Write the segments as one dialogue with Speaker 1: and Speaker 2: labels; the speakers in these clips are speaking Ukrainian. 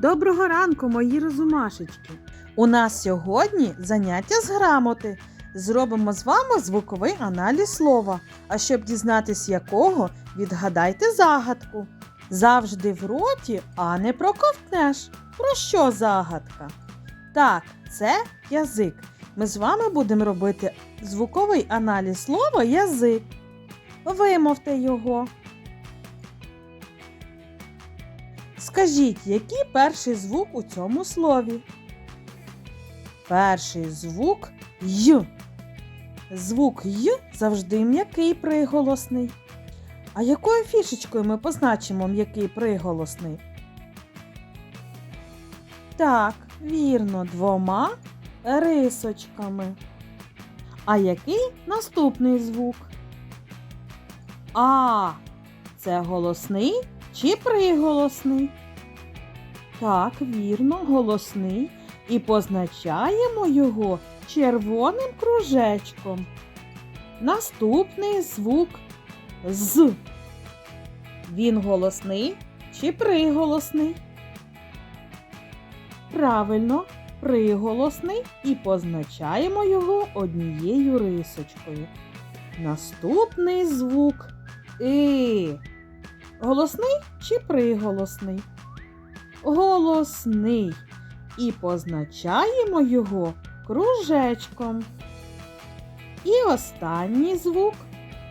Speaker 1: Доброго ранку, мої розумашечки! У нас сьогодні заняття з грамоти. Зробимо з вами звуковий аналіз слова. А щоб дізнатись якого, відгадайте загадку. Завжди в роті, а не проковтнеш. Про що загадка? Так, це язик. Ми з вами будемо робити звуковий аналіз слова язик. Вимовте його. Скажіть, який перший звук у цьому слові? Перший звук Й. Звук Й завжди м'який приголосний. А якою фішечкою ми позначимо м'який приголосний? Так, вірно, двома рисочками. А який наступний звук? А. Це голосний чи приголосний? Так, вірно, голосний. І позначаємо його червоним кружечком. Наступний звук з. Він голосний чи приголосний? Правильно, приголосний і позначаємо його однією рисочкою. Наступний звук И. Голосний чи приголосний? Голосний. І позначаємо його кружечком. І останній звук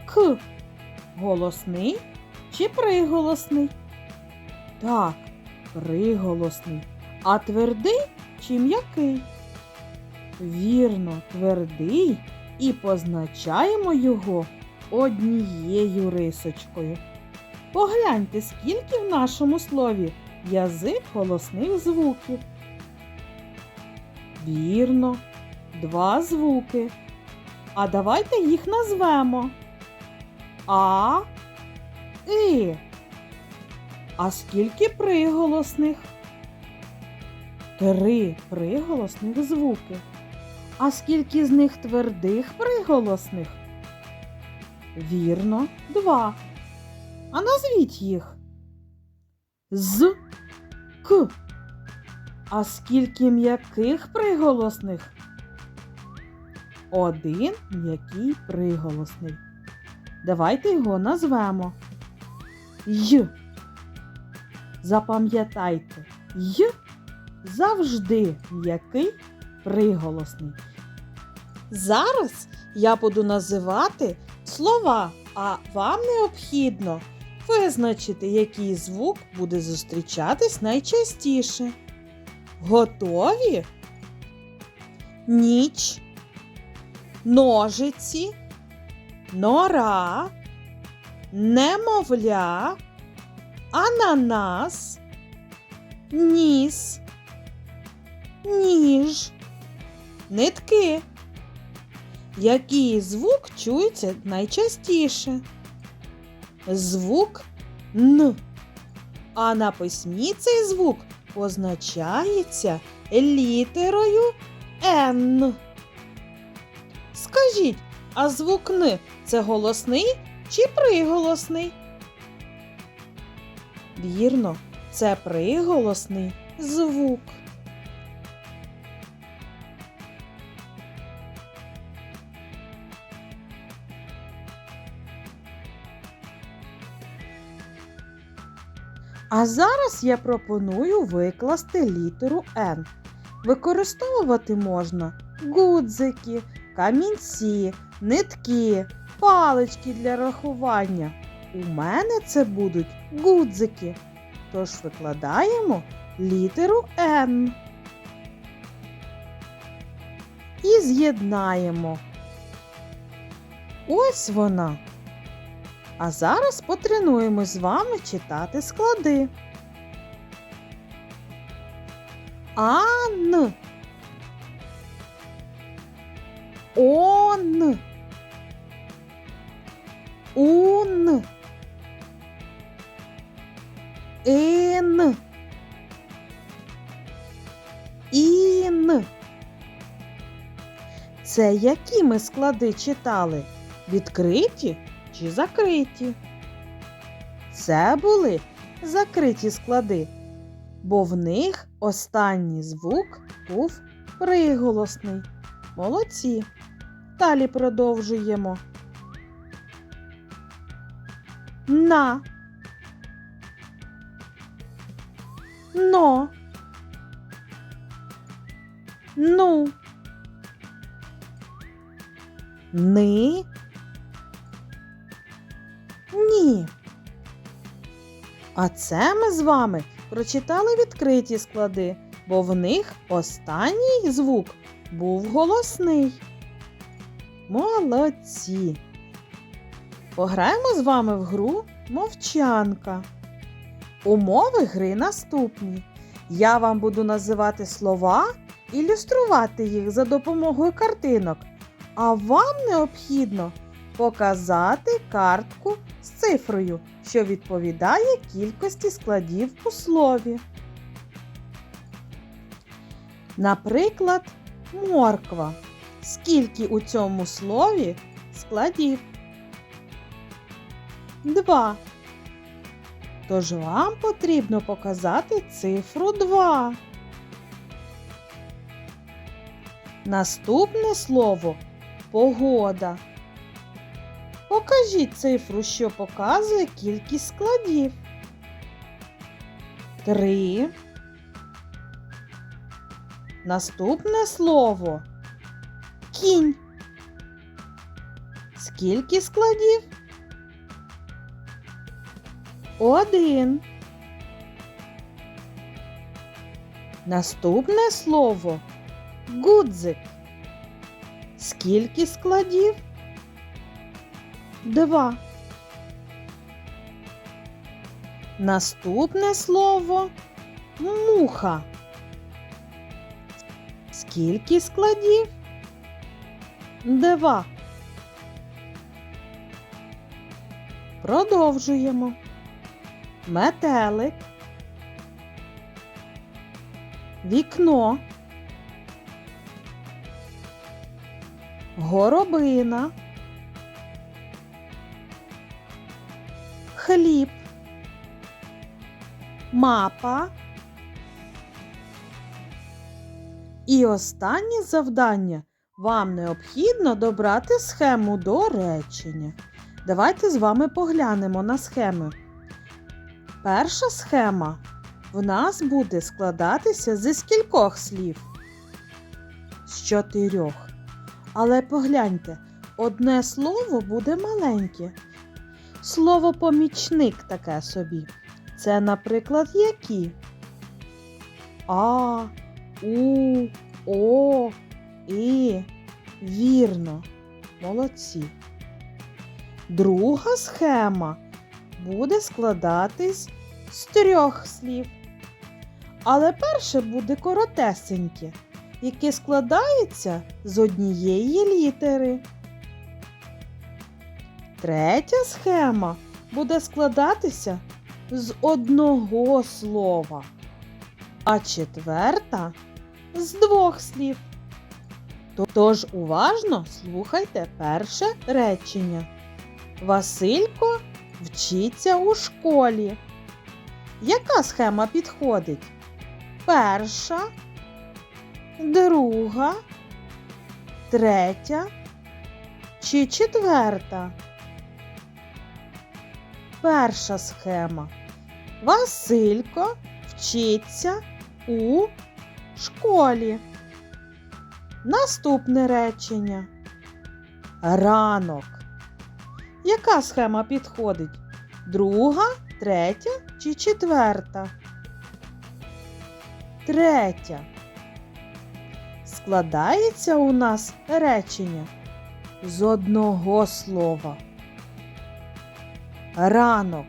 Speaker 1: К. Голосний чи приголосний? Так, приголосний. А твердий чи м'який? Вірно, твердий і позначаємо його однією рисочкою. Погляньте, скільки в нашому слові язик голосних звуків. Вірно, два звуки. А давайте їх назвемо. А, І. А скільки приголосних? Три приголосних звуки. А скільки з них твердих приголосних? Вірно, два. А назвіть їх. З, К. А скільки м'яких приголосних? Один м'який приголосний. Давайте його назвемо. Й. Запам'ятайте, Й завжди м'який приголосний. Зараз я буду називати слова, а вам необхідно визначити, який звук буде зустрічатись найчастіше. Готові? Ніч, ножиці, нора, немовля, ананас, ніс, ніж, нитки. Який звук чується найчастіше? Звук Н. А на письмі цей звук позначається літерою Н. Скажіть, а звук Н це голосний чи приголосний? Вірно, це приголосний звук. А зараз я пропоную викласти літеру Н. Використовувати можна гудзики, камінці, нитки, палички для рахування. У мене це будуть гудзики. Тож викладаємо літеру Н. І з'єднаємо. Ось вона. А зараз потренуємо з вами читати склади. Ан. Он. Ун. Ін. Ін. Це які ми склади читали? Відкриті чи закриті? Це були закриті склади. бо в них останній звук був приголосний. Молодці. Далі продовжуємо. На. Но. Ну. Ни. А це ми з вами прочитали відкриті склади, бо в них останній звук був голосний. Молодці. Пограємо з вами в гру мовчанка. Умови гри наступні. Я вам буду називати слова, ілюструвати їх за допомогою картинок, а вам необхідно показати картку з цифрою, що відповідає кількості складів у слові. Наприклад, морква. Скільки у цьому слові складів? Два. Тож вам потрібно показати цифру 2. Наступне слово погода. Покажіть цифру, що показує кількість складів. 3. Наступне слово кінь. Скільки складів? Один. Наступне слово гудзик. Скільки складів? Два. Наступне слово муха. Скільки складів? Два. Продовжуємо. Метелик. Вікно. Горобина. Хліб. Мапа. І останнє завдання. Вам необхідно добрати схему до речення. Давайте з вами поглянемо на схеми. Перша схема в нас буде складатися зі скількох слів? З чотирьох. Але погляньте, одне слово буде маленьке. Слово помічник таке собі. Це, наприклад, які? А, У, О, І. Вірно. Молодці. Друга схема буде складатись з трьох слів. Але перше буде коротесеньке, яке складається з однієї літери. Третя схема буде складатися з одного слова, а четверта з двох слів. Тож уважно слухайте перше речення. Василько вчиться у школі. Яка схема підходить? Перша, друга, третя чи четверта? Перша схема. Василько вчиться у школі. Наступне речення. Ранок. Яка схема підходить? Друга, третя чи четверта? Третя. Складається у нас речення з одного слова. Ранок.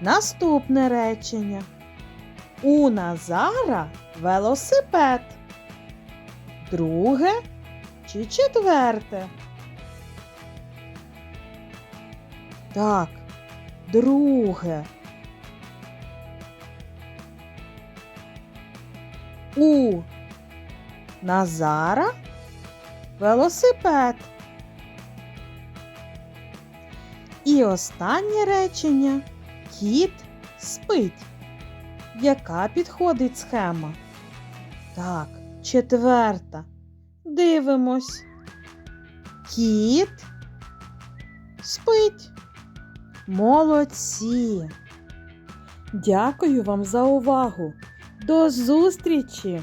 Speaker 1: Наступне речення. У Назара велосипед. Друге чи четверте? Так, друге. У Назара велосипед. І останнє речення Кіт спить. Яка підходить схема? Так, четверта. Дивимось. Кіт спить. Молодці. Дякую вам за увагу. До зустрічі!